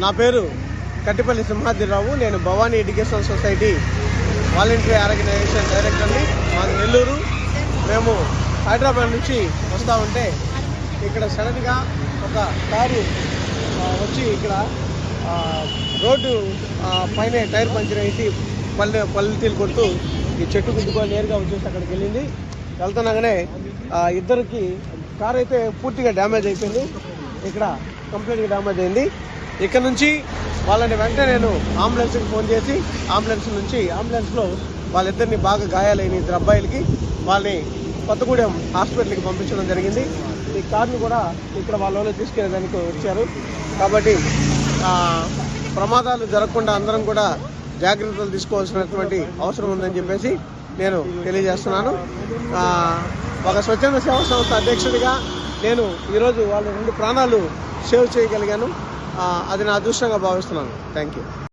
నా పేరు కట్టిపల్లి సింహాద్రిరావు నేను Bhavani educational society voluntary organisation డైరెక్టర్ని మాది నెల్లూరు. మేము హైదరాబాద్ నుంచి వస్తూ ఉంటే ఇక్కడ సడన్గా ఒక కారు వచ్చి ఇక్కడ రోడ్డు పైన టైర్ పంచర్ అయ్యి పల్లె పల్లెటీలు కొడుతూ ఈ చెట్టు గుద్దుకొని నేరుగా వచ్చేసి అక్కడికి వెళ్ళింది. వెళ్తున్నాగానే ఇద్దరికి కార్ అయితే పూర్తిగా డ్యామేజ్ అయిపోయింది. ఇక్కడ కంప్లీట్గా డ్యామేజ్ అయింది. ఇక్కడ నుంచి వాళ్ళని వెంటనే నేను అంబులెన్స్కి ఫోన్ చేసి అంబులెన్స్ నుంచి అంబులెన్స్లో వాళ్ళిద్దరిని బాగా గాయాలైన ఇద్దరు అబ్బాయిలకి వాళ్ళని కొత్తగూడెం హాస్పిటల్కి పంపించడం జరిగింది. ఈ కార్ని కూడా ఇక్కడ వాళ్ళు తీసుకెళ్ళడానికి వచ్చారు. కాబట్టి ప్రమాదాలు జరగకుండా అందరం కూడా జాగ్రత్తలు తీసుకోవాల్సినటువంటి అవసరం ఉందని చెప్పేసి నేను తెలియజేస్తున్నాను. ఒక స్వచ్ఛంద సేవా సంస్థ అధ్యక్షుడిగా నేను ఈరోజు వాళ్ళ రెండు ప్రాణాలు సేవ్ చేయగలిగాను. అది నా అదృష్టంగా భావిస్తున్నాను. Thank you